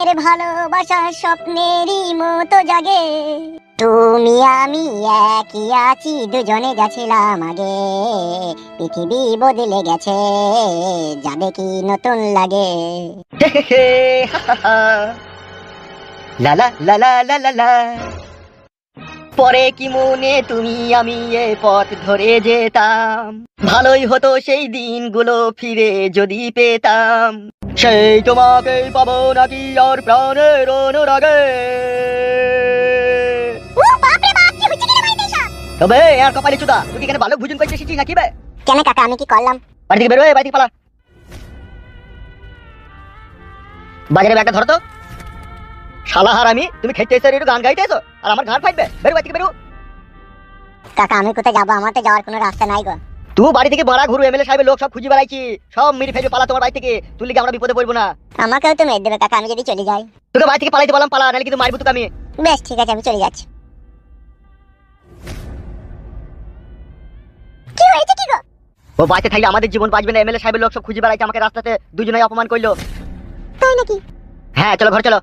এর ভালোবাসা স্বপ্নেরই মতো জাগে। তুমি, আমি একই আছি, দুজনে গেছিলাম আগে। পৃথিবী বদলে গেছে, যাবে কি নতুন লাগে। পরে কি মনে তুমি আমি এ পথ ধরে যেতাম? ভালোই হতো সেই দিনগুলো ফিরে যদি পেতাম। সেই তোমাকে পাবো নাকি আর প্রাণের অনুরাগে? তবে আর কপালে চুদা তুই এখানে ভালো ভোজন করতে এসেছিস নাকি বে? কেন কাকা আমি কি করলাম? বাড়ি থেকে বেরোয় বাড়ি থেকে পালা। বাজারে ব্যাগটা ধরো তো। শালা হার আমি তুমি খেতে এসে একটু গান গাইতে এসো আর আমার ঘাড় ফাটবে। বেরো বাড়ি থেকে বেরো। কাকা আমি কোথায় যাব? আমার তো যাওয়ার কোনো রাস্তা নাই গো। তুই বাড়ি থেকে বাড়া ঘুরু এমএলএ সাহেবের লোক সব খুঁজে বেড়াইছি। সব মেরে ফেলবে পালা তোমার বাড়ি থেকে। তুই আমরা বিপদে পড়ব না? আমাকেও তো মেরে দেবে কাকা আমি যদি চলে যাই। তোকে বাড়ি থেকে পালাইতে বললাম পালা নাহলে কিন্তু মারবো তোকে আমি। বেশ ঠিক আছে আমি চলে যাচ্ছি। কি হয়েছে কি গো? ও বাড়িতে থাকলে আমাদের জীবন বাঁচবে না এমএলএ সাহেবের লোক সব খুঁজে বেড়াইছে আমাকে রাস্তাতে দুজনে অপমান করল। তাই নাকি? হ্যাঁ চলো ঘর চলো।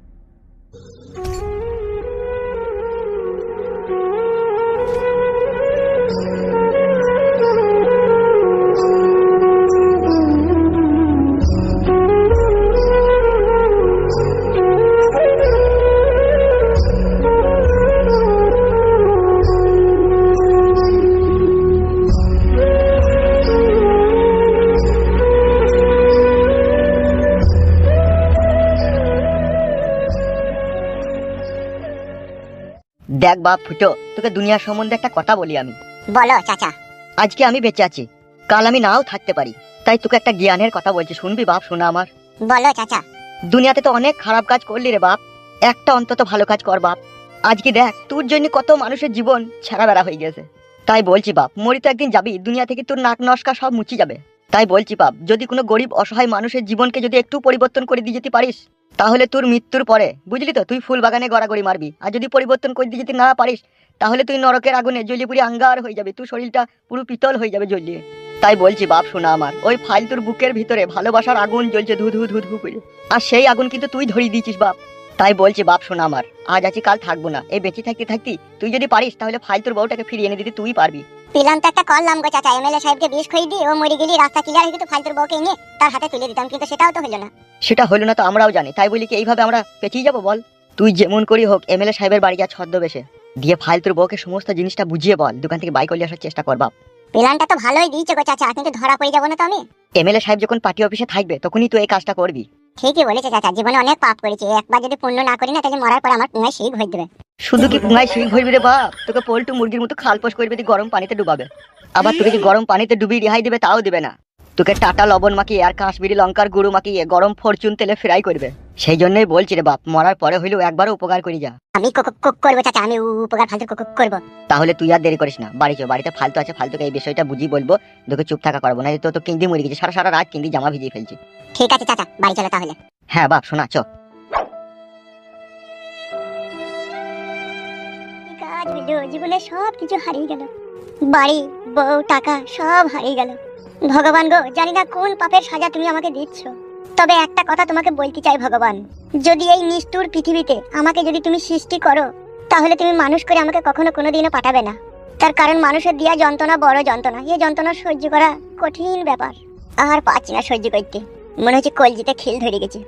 দেখ বাপ ফুটো তোকে দুনিয়ার সম্বন্ধে একটা কথা বলি আমি। বলো চাচা। আজকে আমি বেঁচে আছি। কাল আমি নাও থাকতে পারি। তাই তোকে একটা জ্ঞানের কথা বলছি শুনবি বাপ শোনা আমার। বলো চাচা। দুনিয়াতে তো অনেক খারাপ কাজ করলি রে বাপ। একটা অন্তত ভালো কাজ কর বাপ। আজকে দেখ তোর জন্য কত মানুষের জীবন ছেঁড়া বেড়া হয়ে গেছে। তাই বলছি বাপ মরি তো একদিন যাবি দুনিয়া থেকে তোর নাক নস্কা সব মুচি যাবে। তাই বলছি বাপ যদি কোনো গরিব অসহায় মানুষের জীবনকে যদি একটু পরিবর্তন করে দিয়ে যেতে পারিস তাহলে তোর মৃত্যুর পরে, বুঝলি তো? তুই ফুল বাগানে গড়াগড়ি মারবি। আর যদি পরিবর্তন করে যেতে না পারিস, তাহলে তুই নরকের আগুনে জ্বলিয়ে পুড়ে আঙ্গার হয়ে যাবে। তোর শরীরটা পুরো পিতল হয়ে যাবে জ্বলিয়ে তাই বলছি, বাপ শোনা আমার, ওই ফাইলতুর বুকের ভিতরে ভালোবাসার আগুন জ্বলছে ধু ধু ধু ধু করে। আর সেই আগুন কিন্তু তুই ধরিয়ে দিয়েছিস, বাপ। তাই বলছি, বাপ শোনা আমার, আজ আছি, কাল থাকব না। এই বেঁচে থাকতে থাকতি তুই যদি পারিস, তাহলে ফাইলতুর বউটাকে ফিরিয়ে এনে দিতে তুই পারবি। পিলাম তো একটা করলাম গো চাচা এমএলএ সাহেবকে বিষ খাই দিয়ে ও মরে গেলি রাস্তা ক্লিয়ার হয়ে কিন্তু ফালতুর বউকে এনে তার হাতে তুলে দিতাম কিন্তু সেটাও তো হলো না। সেটা হলো না তো আমরাও জানি তাই বলি কি এইভাবে আমরা পেঁচিয়ে যাব বল? তুই যেমন করি হোক এমএলএ সাহেবের বাড়ি যা ছদ্মবেশে। দিয়ে ফাইলতুর বউকে সমস্ত জিনিসটা বুঝিয়ে বল দোকান থেকে বাইক নিয়ে আসার চেষ্টা কর বাপ। প্ল্যানটা তো ভালোই দিয়েছে গো চাচা কিন্তু ধরা পড়ে যাব না তো আমি। এমএলএ সাহেব যখন পার্টি অফিসে থাকবে তখনই তুই এই কাজটা করবি। ঠিকই বলেছে চাচা, জীবনে অনেক পাপ করেছি। একবার যদি পুণ্য না করি না, তাহলে মরার পর আমার পুঙ্গায় শিখ হয়ে দেবে। শুধু কি পুঙ্গায় শিখ হইবি রে বাপ? তোকে পোল্টু মুরগির মতো খালপোষ করবে গরম পানিতে ডুবাবে। আবার তোকে যদি গরম পানিতে ডুবিয়ে রেহাই দেবে, তাও দেবে না। তোকে টাটা লবণ মাখিয়ে আর কাশ্মীরি লঙ্কার গুঁড়ো মাখিয়ে গরম ফরচুন তেলে ফ্রাই করবে। সেই জন্যই বলছি রে বাপ মরার পরে হইলেও একবারও উপকার করি যা। আমি করব চাচা আমি উপকার ফালতু করব। তাহলে তুই আর দেরি করিস না বাড়ি চো বাড়িতে ফালতু আছে ফালতুকে এই বিষয়টা বুঝিয়ে বলব তোকে চুপ থাকা করব না তো তো কিন্দি মরে গেছে সারা সারা রাত কিন্দি জামা ভিজিয়ে ফেলছি। ঠিক আছে চাচা বাড়ি চলো তাহলে। হ্যাঁ বাপ শোনা চ জীবনে সব কিছু হারিয়ে গেল। বাড়ি বউ টাকা সব হারিয়ে গেল। ভগবান গো, জানি না কোন পাপের সাজা তুমি আমাকে দিচ্ছ। তবে একটা কথা তোমাকে বলতে চাই ভগবান। যদি এই নিষ্ঠুর পৃথিবীতে আমাকে যদি তুমি সৃষ্টি করো, তাহলে তুমি মানুষ করে আমাকে কখনো কোনোদিনও পাঠাবে না। তার কারণ মানুষের দিয়া যন্ত্রণা বড় যন্ত্রণা। এই যন্ত্রণা সহ্য করা কঠিন ব্যাপার। আর পাচ্ছি না সহ্য করতে। মনে হচ্ছে কলজিতে খিল ধরে গেছে।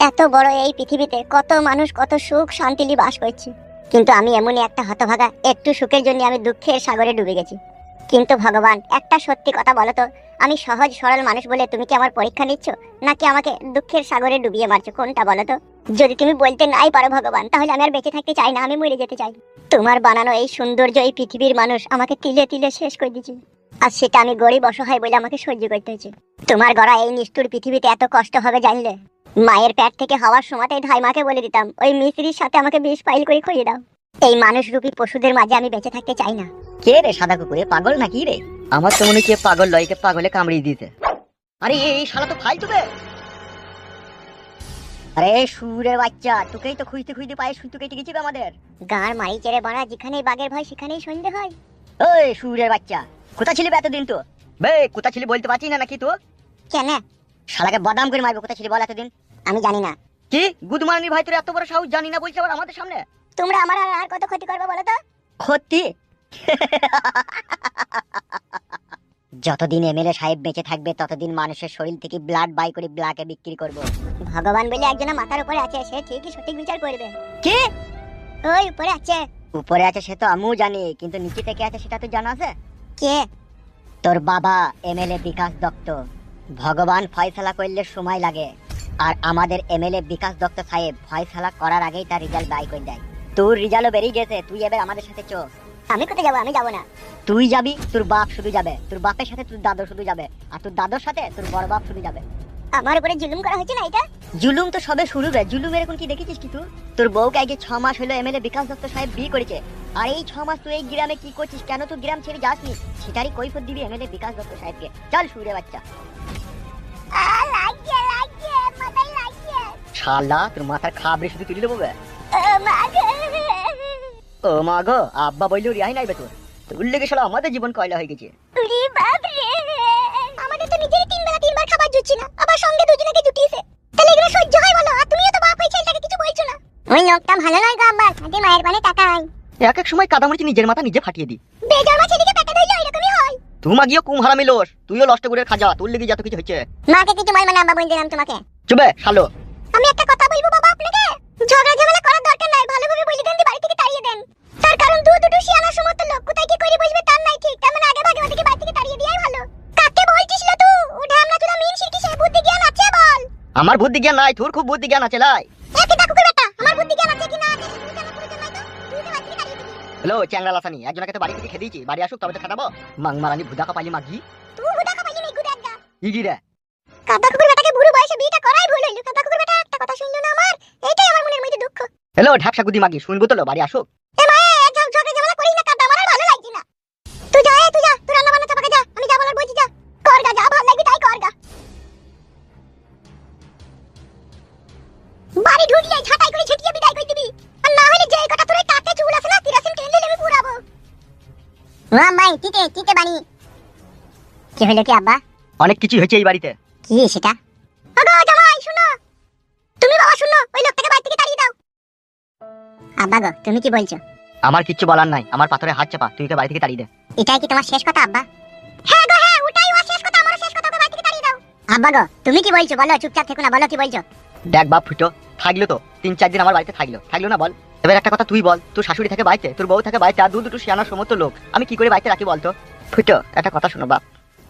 এত বড় এই পৃথিবীতে কত মানুষ কত সুখ শান্তি নিয়ে বাস করছে। কিন্তু আমি এমনই একটা হতভাগা, একটু সুখের জন্য আমি দুঃখের সাগরে ডুবে গেছি। কিন্তু ভগবান, একটা সত্যি কথা বলো তো। আমি সহজ, সরল মানুষ বলে তুমি কি আমার পরীক্ষা নিচ্ছ? নাকি আমাকে দুঃখের সাগরে ডুবিয়ে মারছো? কোনটা বলো তো? যদি তুমি বলতে নাই পারো ভগবান, তাহলে আমি আর বেঁচে থাকতে চাই না, আমি মরে যেতে চাই। তোমার বানানো এই সৌন্দর্য, এই পৃথিবীর মানুষ আমাকে তিলে তিলে শেষ করে দিচ্ছে আর সেটা আমি গরিব অসহায় বলে আমাকে সহ্য করতে হয়েছে। তোমার গড়া এই নিষ্ঠুর পৃথিবীতে এত কষ্ট হবে জানলে? মায়ের প্যাট থেকে হওয়ার সময়তেই ধাই মাকে বলে দিতাম, ওই মিস্ত্রির সাথে আমাকে বিষ ফাইল করে খুঁজে দাও। এই মানুষ রূপী পশুদের মাঝে আমি বেঁচে থাকতে চাই না। কে রে সাদা কুকুরে? পাগল নাকি রে? আমার তো মনে হচ্ছে পাগল লয়কে পাগলে কামড়িয়ে দিতে আরে এই শালা তো বে! আরে সুরের বাচ্চা তোকেই তো খুঁজতে খুঁজতে পায়ে সুতো কেটে গেছি আমাদের। গাঁর মারি চেড়ে বাড়া যেখানেই বাঘের ভয় সেখানেই সন্ধে হয়। ওই সুরের বাচ্চা কোথা ছিলি এতদিন তো? বে কোথা ছিলি বলতে পারছি না নাকি তো কেন? শালাকে বাদাম করে মারবে কোথা ছিলি বল এতদিন? আমি জানি না। কি? গুদমারানির ভাই তোর এত বড় সাহস? জানি না বলছে আবার আমাদের সামনে? তোমরা আমার আর আর কত ক্ষতি করবে বলো তো? ক্ষতি? যতদিন এমএলএ সাহেব বেঁচে থাকবে ততদিন মানুষের শরীর থেকে ব্লাড বাই করে ব্লাকে বিক্রি করব। ভগবান বলে একজন মাথার উপরে আছে সে ঠিকই সঠিক বিচার করবে। কে? ওই উপরে আছে। উপরে আছে সে তো আমিও জানি কিন্তু নিচে থেকে আছে সেটা তো জানা আছে? কে? তোর বাবা এমএলএ বিকাশ দত্ত। ভগবান ফয়সালা করলে সময় লাগে। আর আমাদের এমএলএ বিকাশ দত্ত সাহেব ফয়সালা করার আগেই তার রেজাল্ট বাই করে দেয়। তোর রেজাল্টও বেরিয়ে গেছে তুই এবার আমাদের সাথে চো। আমি কোথায় যাব? আমি যাব না। তুই যাবি তোর বাপ শুধু যাবে। তোর বাপের সাথে তোর দাদু শুধু যাবে। আর তোর দাদুর সাথে তোর বড় বাপ শুধু যাবে। আমার উপরে জুলুম করা হচ্ছে না এটা? জুলুম তো সবে শুরু রে। জুলুমের এখন কি দেখেছিস কি তুই? তোর বউকে আগে ছ মাস হলো এমএলএ বিকাশ দত্ত সাহেব বিয়ে করেছে। আর এই ছ মাস তুই এই গ্রামে কি করছিস? কেন তুই গ্রাম ছেড়ে যাসনি? সেটারই কৈফত দিবি এমএলএ বিকাশ দত্ত সাহেবকে। চল সুরে বাচ্চা। শালা তোর মাথার খাবড়ে শুধু তুলে দেবো। ও মা গো আব্বা বললেও রিহাই নাই তোর লেগে শালা আমাদের জীবন কয়লা হয়ে গেছে। বাপ রে। আমাদের তো নিজেরই তিন বেলা তিনবার খাবার জুটছে না আবার সঙ্গে দুজনকে জুটিয়েছে। তাহলে এগুলো সহ্য হয় বলো আর তুমিও তো বাপ হয়ে ছেলেটাকে কিছু বলছো না। ওই লোকটা ভালো নয় গো আব্বা খাঁটি মায়ের পানে টাকা হয় এক এক সময় কাদামরিচি নিজের মাথা নিজে ফাটিয়ে দি বেজন্মা ছেলেকে পেটে ধরলে এরকমই হয়। তুমা গিয়ে কুম হারামি লোস তুইও লষ্ট করে খাজা তোর লেগে যত কিছু হচ্ছে মাকে কিছু বলবে না আব্বা বলে দিলাম তোমাকে। চুবে শালো। আমি একটা কথা বলব বাবা আপনাকে? ঝগড়া ঝামেলা করার দরকার নাই ভালোভাবে বলে দেন দু দুটো শিয়ানা সমস্ত লোক কোথায় কি করে বসবে তার নাই ঠিক। তার মানে আগে ভাগে ওদিকে বাড়ি থেকে তাড়িয়ে দেওয়াই ভালো। কাকে বলছিস লো তুই? উঠে আমরা তুই মিন শিরকি সে বুদ্ধি জ্ঞান আছে বল। আমার বুদ্ধি জ্ঞান নাই তোর খুব বুদ্ধি জ্ঞান আছে লাই। তা কুকুর বেটা আমার বুদ্ধি জ্ঞান আছে কি না আছে? তুই জানা প্রয়োজন নাই তো? তুই তো বাড়ি থেকে তাড়িয়ে দিবি। হ্যালো চ্যাংরা লাসানি একজনকে তো বাড়ি থেকে খেয়ে দিয়েছি। বাড়ি আসুক তবে তো খাটাবো। মাং মারানি ভুদা কাপালি মাগি। তুই হুদা কাপাইলি নেই গুদার গা ইগি রে। কাদা কুকুর বেটাকে বুড়ো বয়সে বিয়েটা করাই ভুল হইল। কাদা কুকুর বেটা একটা কথা শুনলো না আমার? এইটাই আমার মনের মধ্যে দুঃখ। হ্যালো ঢাকসা গুদি মাগি শুনব তো লো, বাড়ি আসুক। ভাই টিকে টিকে কি হলো কি আব্বা? অনেক কিছু হয়েছে এই বাড়িতে। কি সেটা আগো জামাই শুনো। তুমি বাবা শুনো ওই লোকটাকে বাড়ি থেকে তাড়িয়ে দাও। আব্বা গো তুমি কি বলছো? আমার কিচ্ছু বলার নাই আমার পাথরে হাত চাপা তুই ওকে বাড়ি থেকে তাড়িয়ে দে। এটাই কি তোমার শেষ কথা আব্বা? হ্যাঁ গো হ্যাঁ ওটাই ওর শেষ কথা আমারও শেষ কথা ওকে বাড়ি থেকে তাড়িয়ে দাও। আব্বা গো তুমি কি বলছো? বলো চুপচাপ থেকো না বলো কি বলছো? দেখ বাপ ফুটো থাকল তো তিন চার দিন আমার বাড়িতে থাকল। থাকল না বল? এবার একটা কথা তুই বল তোর শাশুড়ি থাকে বাড়িতে তোর বউ থাকে বাড়িতে আর দু দুটো শিয়ানোর সমস্ত লোক। আমি কি করে বাড়িতে রাখি বলতো? ফুটো একটা কথা শোনো বাপ।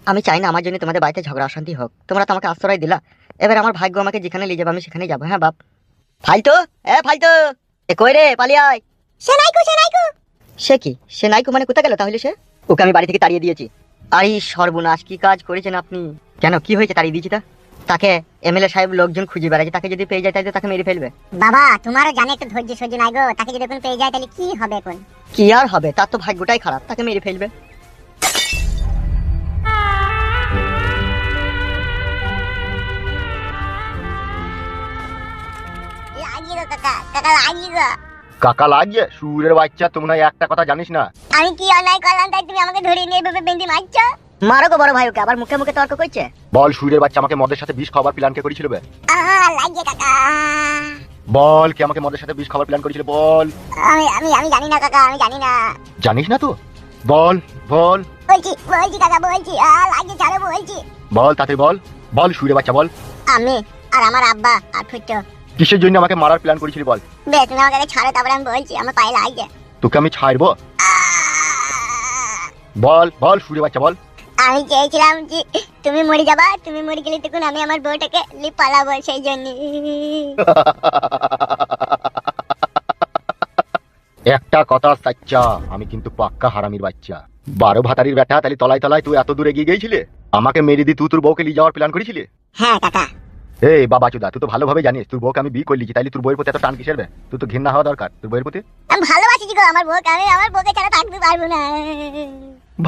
আমি চাই না আমার জন্য তোমাদের বাড়িতে ঝগড়া অশান্তি হোক। তোমরা তো আমাকে আশ্রয় দিলা। এবার আমার ভাগ্য আমাকে যেখানে নিয়ে যাবে আমি সেখানেই যাব। হ্যাঁ বাপ। ফাইতো এ ফাইতো এ কই রে? পালিয়ে আয়! সে নাইকু সে নাইকু! সে কি? সে নাইকু মানে কোথায় গেল তাহলে সে? ওকে আমি বাড়ি থেকে তাড়িয়ে দিয়েছি। আরে সর্বনাশ কি কাজ করেছেন আপনি? কেন কি হয়েছে তাড়িয়ে দিয়েছি তা? তাকে এমএলএ সাহেব লোকজন খুঁজে বেড়াচ্ছে তাকে যদি পেয়ে যায় তাহলে তাকে মেরে ফেলবে। বাবা তোমারও জানে একটু ধৈর্য সহ্য নাই গো। তাকে যদি এখন পেয়ে যায় তাহলে কি হবে এখন? কি আর হবে? তার তো ভাগ্যটাই খারাপ তাকে মেরে ফেলবে। কাকা কাকা কাকা লাগিয়ে? সুরের বাচ্চা তোমরা একটা কথা জানিস না? আমি কি অন্যায় করলাম তাই তুমি আমাকে ধরে নিয়ে এভাবে বেঁধে মারছো? মারো গো বড় ভাই ওকে আবার মুখে মুখে তর্ক করছে? বল সুরের বাচ্চা আমাকে মদের সাথে বিষ খাবার প্ল্যান কে করেছিল বে? বল কে আমাকে মদের সাথে বিষ খাবার প্ল্যান করেছিল বল। আমি আমি আমি জানি না কাকা আমি জানি না। জানিস না তো? বল বল। বলছি বলছি কাকা বলছি। লাগিয়ে ছাড়ো বলছি। বল তাতে বল। বল সুরের বাচ্চা বল। আমি আর আমার আব্বা আর ফুটো। কিসের জন্য আমাকে মারার প্ল্যান করেছিলি বল? বে তুমি আমাকে ছাড়ো তারপরে আমি বলছি আমার পায়ে লাগছে তোকে আমি ছাড়বো? বল বল সুরের বাচ্চা বল। আমি চেয়েছিলাম যে তুমি মরে যাবা তুমি মরে গেলে তখন আমি আমার বউটাকে পালাবো সেই জন্য। একটা কথা সাচ্চা আমি কিন্তু পাক্কা হারামির বাচ্চা। বারো ভাতারির বেটা তাহলে তলায় তলায় তুই এত দূরে গিয়ে গিয়েছিলে? আমাকে মেরে দি তুই তোর বউকে নিয়ে যাওয়ার প্ল্যান করেছিলি? হ্যাঁ কাকা। এই বাবা চুদা তুই তো ভালোভাবে জানিস তোর বউকে আমি বিয়ে করলি তাইলে তোর বইয়ের প্রতি এত টান কিসের বে? তুই তো ঘৃণা হওয়া দরকার তোর বইয়ের প্রতি? আমি ভালোবাসি গো আমার বউকে আমি আমার বউকে ছাড়া থাকতে পারব না।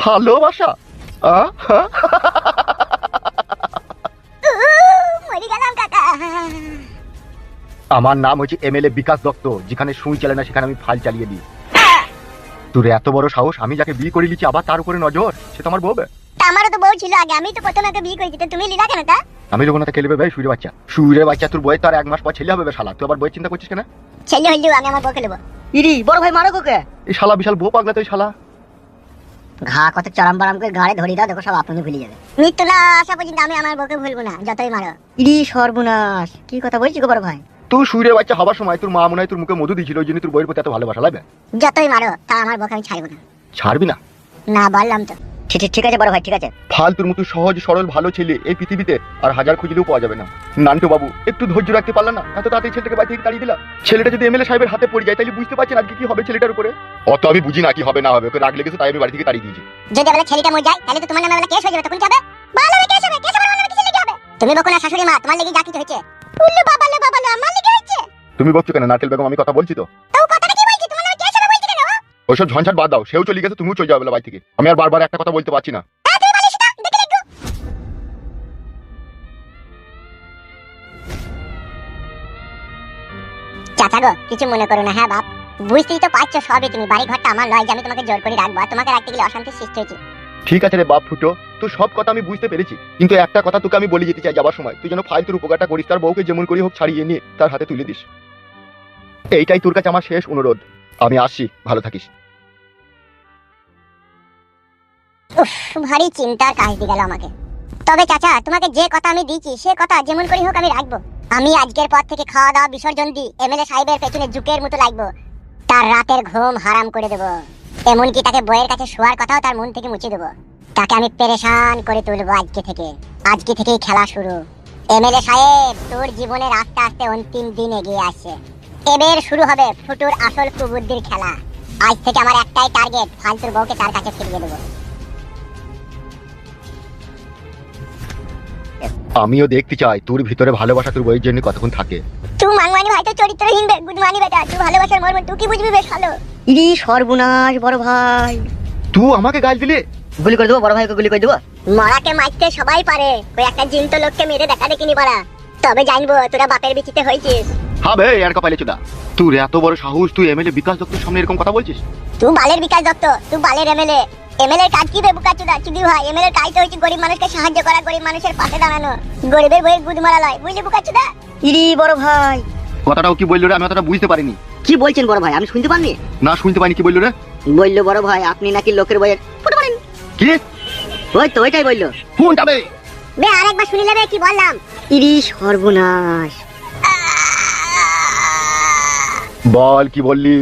ভালোবাসা? আহ? উহ, মরে গেলাম কাকা। আমার নাম হচ্ছে এমএলএ বিকাশ দত্ত যেখানে সুই চলে না সেখানে আমি ফাইল চালিয়ে দিই। তোর এত বড় সাহস আমি যাকে বিয়ে করে নিচ্ছি আবার তার উপরে নজর? সে তো আমার বউ। আমারও তো বউ ছিল আগে আমি তো প্রথমে ওকে বিয়ে করেছি তো তুমি লিলা কেন তা? আমি যখন তাকে খেলবে ভাই সুরে বাচ্চা। সুরে বাচ্চা তোর বই তার এক মাস পর ছেলে হবে শালা। তুই আবার বই চিন্তা করছিস কেন? ছেলে হইলেও আমি আমার বউকে নেব। ইরি বড় ভাই মারো কোকে এই শালা বিশাল বউ পাগলা তুই শালা। ঘা কত চরম বারাম করে ঘাড়ে ধরি দাও দেখো সব আপনি ভুলে যাবে। মৃত্যু না আসা পর্যন্ত আমি আমার বউকে ভুলবো না যতই মারো। ইরি সর্বনাশ কি কথা বলছি গোবর ভাই? তুই সুরে বাচ্চা হবার সময় তোর মা মনে হয় তোর মুখে মধু দিয়েছিল ওই জন্য তোর বইয়ের প্রতি এত ভালোবাসা লাগবে যতই মারো তা আমার বউকে আমি ছাড়বো না। ছাড়বি না? না বললাম তো। ঠিক আছে বড় ভাই ঠিক আছে। ফালতুর মতো সহজ সরল ভালো ছেলে এই পৃথিবীতে আর হাজার খুঁজলেও পাওয়া যাবে না। নান্টু বাবু একটু ধৈর্য রাখতে পারলাম না? এত তাড়াতাড়ি ছেলেটাকে বাড়ি থেকে তাড়িয়ে ছেলেটা যদি এমএলএ সাহেবের হাতে পড়ে যায় তাহলে বুঝতে পারছেন আজকে কি হবে ছেলেটার উপরে? অত আমি বুঝি না কি হবে না হবে ওকে রাগ লেগেছে তাই আমি বাড়ি থেকে তাড়িয়ে দিয়েছি। যদি বলে ছেলেটা মরে যায় তাহলে তো তোমার নামে বলে কেস হয়ে যাবে তখন কি হবে? ভালো হবে কেস হবে কেস হবে কিছু লেগে হবে? তুমি বকো না শাশুড়ি মা তোমার লেগে যা কিছু হয়েছে। উল্লু বাবা লো বাবা লো আমার লেগে হয়েছে। তুমি বলছো কেন নাটেল বেগম আমি কথা বলছি তো? ওইসব ঝঞ্ঝাট বাদ দাও। সেও চলে গেছে তুমিও চলে যাবে বাড়ি থেকে। আমি আর বারবার একটা কথা বলতে পারছি না। চাচা গো কিছু মনে করো না হ্যাঁ বাপ? বুঝতেই তো পারছ সবই তুমি। বাড়ি ঘরটা আমার লয় যে আমি তোমাকে জোর করে রাখব আর তোমাকে রাখতে গেলে অশান্তি সৃষ্টি হয়েছে। ঠিক আছে রে বাপ ফুটো তো সব কথা আমি বুঝতে পেরেছি। কিন্তু একটা কথা তোকে আমি বলে যেতে চাই যাবার সময়। তুই যেন ফালতুর উপকারটা করিস তার বউকে যেমন করি হোক ছাড়িয়ে নিয়ে তার হাতে তুলে দিস। এইটাই তোর কাছে আমার শেষ অনুরোধ। আমি আসছি ভালো থাকিস। ভারী চিন্তার কাজ দিয়ে গেল আমাকে। তবে চাচা, তোমাকে যে কথা আমি দিয়েছি, সে কথা যেমন করি হোক আমি রাখব। আমি আজকের পর থেকে খাওয়া দাওয়া বিসর্জন দিই এমএলএ সাহেবের পেছনে জুকের মতো লাগবো। তার রাতের ঘুম হারাম করে দেবো। এমনকি তাকে বইয়ের কাছে শোয়ার কথাও তার মন থেকে মুছে দেবো। তাকে আমি পেরেশান করে তুলবো আজকে থেকে। আজকে থেকেই খেলা শুরু। এমএলএ সাহেব, তোর জীবনের আস্তে আস্তে অন্তিম দিন এগিয়ে আসছে। এবার শুরু হবে ফুটুর আসল কুবুদ্দির খেলা। আজ থেকে আমার একটাই টার্গেট ফালতুর বউকে তার কাছে ফিরিয়ে দেবো। আমিও দেখতে চাই তোর ভিতরে ভালোবাসা তোর বইয়ের জন্য কতক্ষণ থাকে। তুই মানমানি ভাই তো চরিত্রহীন বে গুদমানি বেটা তুই ভালোবাসার মর্ম তুই কি বুঝবি বেশ ভালো? ইরি সর্বনাশ বড় ভাই। তুই আমাকে গাল দিলে? গুলি করে দেবো বড় ভাইকে গুলি করে দেবো? মরাকে মারতে সবাই পারে ওই একটা জিন্ত লোককে মেরে দেখা দেখিনি পারা তবে জানব তোরা বাপের বিচিতে হয়েছিস। হ্যাঁ বে আর কপালে চুদা। তোর এত বড় সাহস তুই এমএলএ বিকাশ দত্তের সামনে এরকম কথা বলছিস? তুই বালের বিকাশ দত্ত তুই বালের এমএলএ এমএলএ কাজ কি বে বুকা চুদি? ভাই এমএলএ কাজ তো হচ্ছে গরিব মানুষকে সাহায্য করা গরিব মানুষের পাশে দাঁড়ানো। গরিবের বইয়ের গুদ মারা লয় বুঝলি বুকা ইরি বড় ভাই। কথাটাও কি বলল রে? আমি অতটা বুঝতে পারিনি। কি বলছেন বড় ভাই? আমি শুনতে পারিনি না শুনতে কি বলল রে? বলল বড় ভাই আপনি নাকি লোকের বইয়ের ফুটো কি? ওই তো ওইটাই বলল। ফোন যাবে বে আরেকবার শুনিলে বে কি বললাম? ইরি সর্বনাশ। বল কি বললি?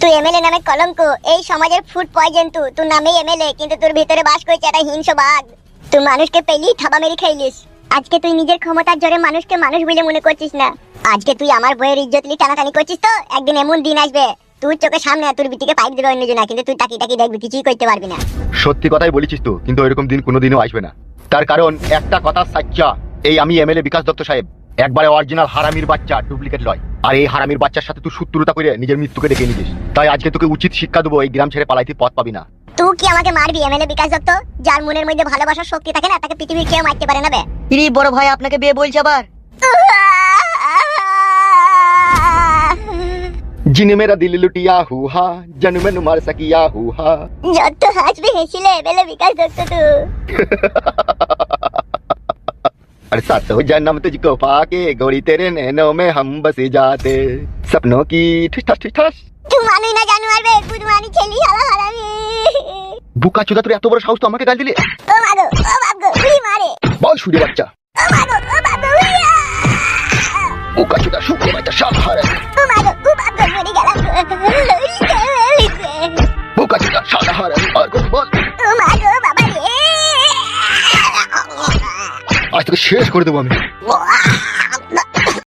তুই এমএলএ নামে কলঙ্ক এই সমাজের ফুড পয়জন তুই তোর নামেই এমএলএ কিন্তু তোর ভিতরে বাস করছে একটা হিংস বাঘ। তুই মানুষকে পেলি থাবা মেরে খাইলিস। আজকে তুই নিজের ক্ষমতার জোরে মানুষকে মানুষ বলে মনে করছিস না। আজকে তুই আমার বইয়ের ইজ্জত নিয়ে টানাটানি করছিস তো? একদিন এমন দিন আসবে তুই চোখের সামনে তোর বিটিকে পাইপ দেবে অন্যজনা কিন্তু তুই তাকি তাকি দেখবি কিছুই করতে পারবি না। সত্যি কথাই বলেছিস তো কিন্তু এরকম দিন কোনোদিনও আসবে না। তার কারণ একটা কথা সাচ্চা এই আমি এমএলএ বিকাশ দত্ত সাহেব। একবারে অরিজিনাল হারামির বাচ্চা ডুপ্লিকেট লয়। আর এই হারামির বাচ্চার সাথে তুই শত্রুতা করে নিজের মৃত্যুকে ডেকে নিয়েছিস। তাই আজকে তোকে উচিত শিক্ষা দেবো এই গ্রাম ছেড়ে পালাইতে পথ পাবি না। তুই কি আমাকে মারবি এমএলএ বিকাশ দত্ত? যার মনের মধ্যে ভালোবাসার শক্তি থাকে না তাকে পৃথিবীর কেউ মারতে পারে না বে। ইরি বড় ভাই আপনাকে বিয়ে বলছে আবার। জিনমেরা দিল লুটিয়া হুহা জন্মে নুমার সকিয়া হুহা। যত হাসবে হেসিলে এমএলএ বিকাশ দত্ত তুই अरे साथ हो जन्म तुझको पाके गोरी तेरे नैनों में हम बस जाते सपनों की ठिस ठस ठिस ठस তুই মানুষ না জানোয়ার বে গুদমানি ছেলি হালা হারামি বুকা চুদা তোর এত বড় সাহস তো আমাকে গাল দিলে ও মাগো ও বাবগো উড়ি মারে বল সুরে বাচ্চা ও মাগো ও বাবগো উড়িয়া বুকা চুদা শুক্র বাচ্চা সব হারে ও মাগো ও বাবগো মরে গেলাম বুকা চুদা সাদা হারে আজ তোকে শেষ করে দেবো আমি।